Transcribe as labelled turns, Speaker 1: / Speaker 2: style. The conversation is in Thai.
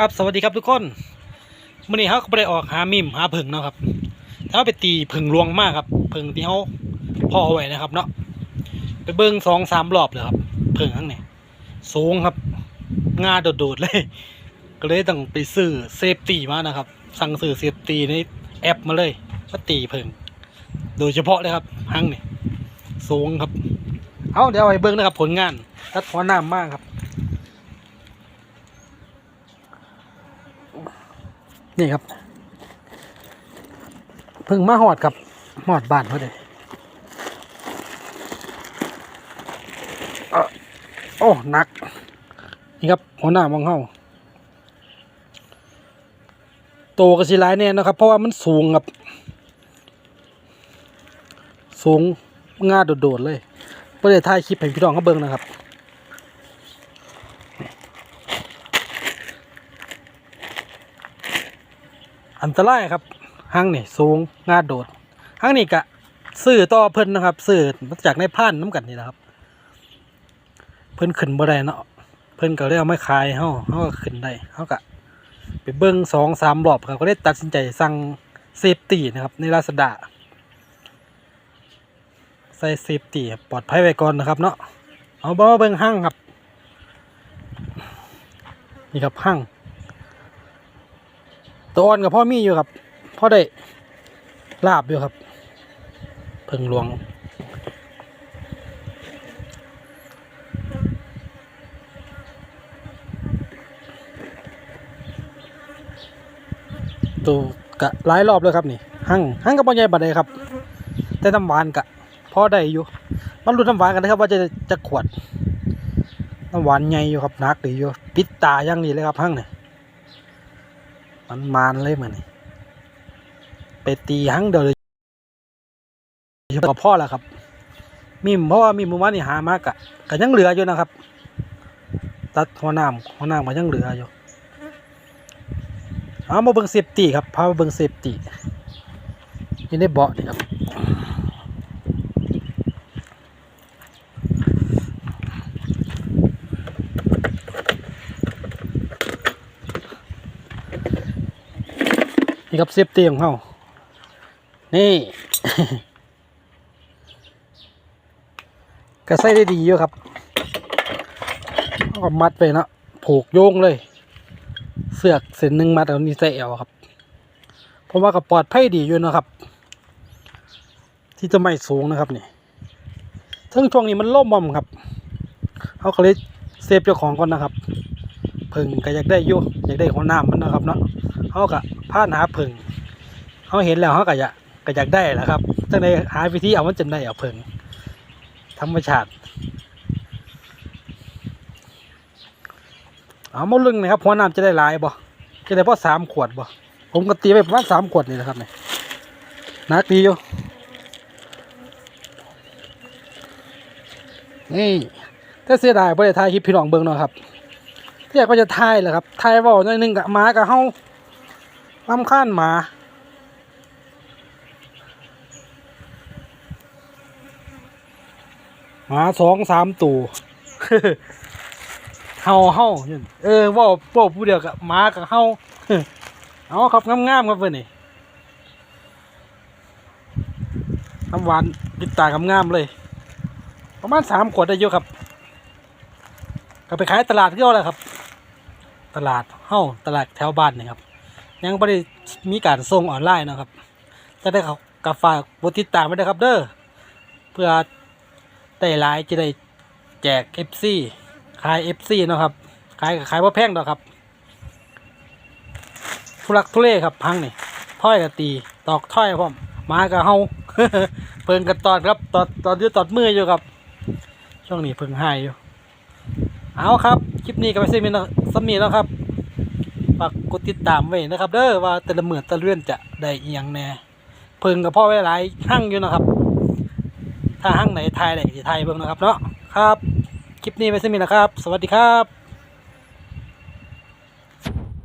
Speaker 1: ครับสวัสดีครับทุกคนมื่อนี้เขาก็ไปออกหามิมหาผึ่งเนาะครับถ้าไปตีผึ่งลวงมากครับผึ่งที่เขาพ่อไว้นะครับเนาะไปเบิ้งสองสามรอบเลยครับผึ่งทั้งนี้สูงครับงาโดดๆเลย ก็เลยต้องไปซื้อเซฟตี้มานะครับ สั่งซื้อเซฟตี้ในแอปมาเลยมาตีผึ่งโดยเฉพาะเลยครับหั่งนี่สูงครับ เอาเดี๋ยวไปเบิ้งนะครับผลงานตัดหัวหน้ามากครับ นี่ครับเพิ่งมาหอดครับหอดบ้านเขาเลยเอ่อโอ้หนัก นี่ครับหัวหน้ามองเข้าโตกระสิหลายแน่นะครับ เพราะว่ามันสูงครับ สูงง่าโดดๆเลยเพื่อถ่ายคลิปให้พี่น้องเขาเบิ่งนะครับ อันตรายครับห้างนี่สูงงาโดดห้างนี่กะซื้อต่อเพิ่นนะครับซื้อมาจากในพานน้ำกันนี่นะครับ เพิ่นขึ้นบ่ได้เนาะเพิ่นก็เลยเอาไม่ขายเฮาเฮาก็ขึ้นได้เฮาก็ไปเบิ่งสองสามรอบครับก็ได้ตัดสินใจสั่งเซฟตี้นะครับ ในลาซาด้าใส่เซฟตี้ปลอดภัยไว้ก่อนนะครับเนาะเอาบ่าเบิ่งห้างครับ นี่ครับห้าง ตัวอ่อนกับพ่อมีอยู่ครับพ่อได้ลาบอยู่ครับ เพิ่งหลวง ตัวกะหลายรอบเลยครับนี่หั่งหั่งกับพ่อใหญ่บัดใดครับ แต่น้ำหวานกะพ่อได้อยู่มันรู้น้ำหวานกันนะครับ ว่าจะจะขวดน้ำหวานใหญ่อยู่ครับนักดีอยู่ปิดตาอย่างนี้เลยครับหั่งเนี่ย มันมานเลยเหมือนนี่ไปตีหังเดียวเลยกับพ่อแล้วครับมิมเพราะว่ามิมเมื่อวานนี่หามากอะก็ยังเหลืออยู่นะครับ ตัดหัวน้ำหัวน้ำก็ยังเหลืออยู่เอามาเบิ้งเซฟตี้ครับพามาเบิ้งเซฟตี้อยู่ในเบาะนี่ครับ นี่ครับเซฟตี้ของเขานี่ ก็ใส่ได้ดีอยู่ครับก็มัดไปเนาะผูกโยงเลย เสือกเส้นหนึ่งมัดเอานี่ใส่เอวครับ เพราะว่าก็ปลอดภัยดีอยู่นะครับ ที่จะไม่สูงนะครับนี่ทั้งช่วงนี้มันล่มบอมครับเขาก็เลยเซฟเจ้าของก่อนนะครับพิ่งก็อยากได้ยู่อยากได้ของน้ำมันนะครับเนาะเขาก็ พาหาเพิ่งเขาเห็นแล้วเขาก็อยากก็อยากได้แหละครับจังในหาวิธีเอามันจนได้เอาเพิ่งธรรมชาติเอามาลึงนะครับหัวน้ำจะได้ลายบ่จะได้พอสามขวดบ่ผมก็ตีไปประมาณสามขวดนี่แหละครับเนี่ยนักดีอยู่นี่ถ้าเสียดายบ่ได้ถ่ายคลิปพี่น้องเบิ่งเนาะครับที่อยากก็จะถ่ายแหละครับถ่ายเว้าหน่อยหนึงกับหมากับเฮา ลำค้านหมา หมาสองสามตัวเฮาเฮาเออว่าเว่าผู้เดียวกับหมากับเฮาเอาครับงามๆครับเพื่อนนี่น้ำหวานติดตางามๆเลย ประมาณสามขวดได้เยอะครับ ก็ไปขายตลาดเที่ยวแหละครับ ตลาดเฮ้าตลาดแถวบ้านนี่ครับ ยังไม่ได้มีการส่งออนไลน์นะครับจะได้เขากาฝากบติดตามไว้ด้วยครับเด้อเพื่อได้หลายจะได้แจก FC ขาย FC เนาะครับขายขายว่าแพงดอกครับทุลักทุเลครับพังนี่ถ้อยกับตีตอกถ้อยพร้อมมากับเฮาเพิ่งกันตอดครับตอดตอดยู่ตอดมืออยู่ครับ ช่วงนี้เพิ่งหายอยู่ เอาครับ คลิปนี้ก็ไปซิมินสมีแล้วครับ ฝากกดติดตามไว้นะครับ เด้อว่าแต่ละเหมือนแต่ละเรื่องจะได้อีหยังแน่เพิ่งกับพ่อไว้หลายหั่งอยู่นะครับ ถ้าห้างไหนทายไหนจะทายเบิ่งนะครับเนาะครับ คลิปนี้ไปสิมีนะครับ สวัสดีครับ